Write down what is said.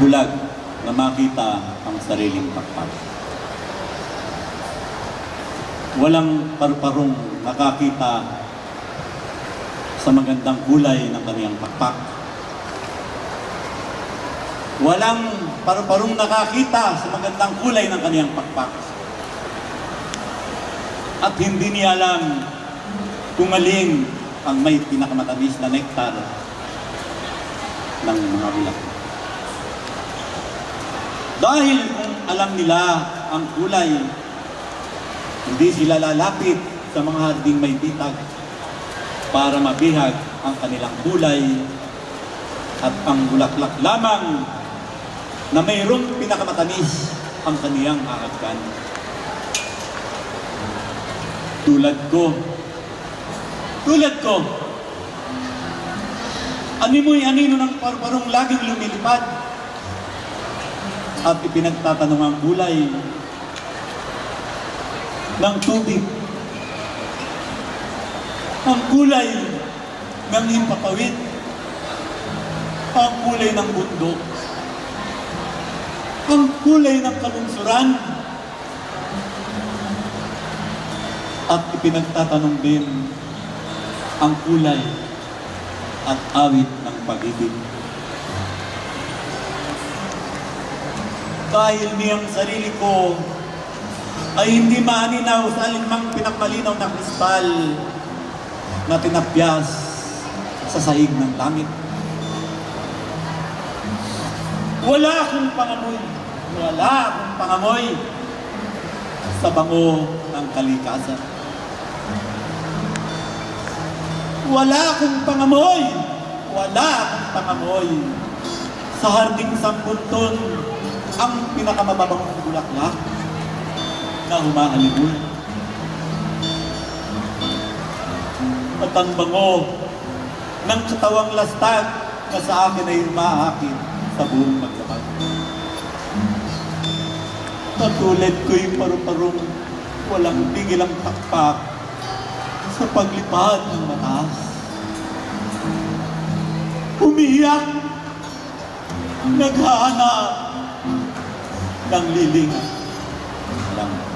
bulag na makita ang sariling pakpak. Walang paru-parong nakakita sa magandang kulay ng kaniyang pakpak. Walang paru-parong nakakita sa magandang kulay ng kaniyang pakpak. At hindi niya alam kung alin ang may pinakamatamis na nektar ng mga bulaklak. Dahil kung alam nila ang kulay, hindi sila lalapit sa mga harding may bitag para mabihag ang kanilang kulay at ang bulaklak lamang na mayroong pinakamatamis ang kaniyang aagkan. Tulad ko, tulad ko, animoy anino ng parparong laging lumilipad at ipinagtatanong ang bulay ng tubig. Ang kulay ng himpapawid. Ang kulay ng bundok. Ang kulay ng kalungsuran. At ipinagtatanong din ang kulay at awit ng pag-ibig. Dahil niyang sarili ko ay hindi maaninaw sa alinmang pinakmalinaw na kristal na tinapyas sa sahig ng langit. Wala akong pangamoy. Wala akong pangamoy sa bango ng kalikasan. Wala akong pangamoy. Wala akong pangamoy sa harding sampunton ang pinakamababang bulaklak na humahalibol. At ang bango ng katawang lastag na sa akin ay umaakit sa buong magdamag. Katulad ko'y paru-parong walang pigilang takpak sa paglipad ng mataas. Umiiyak, naghahanap ng liling lang.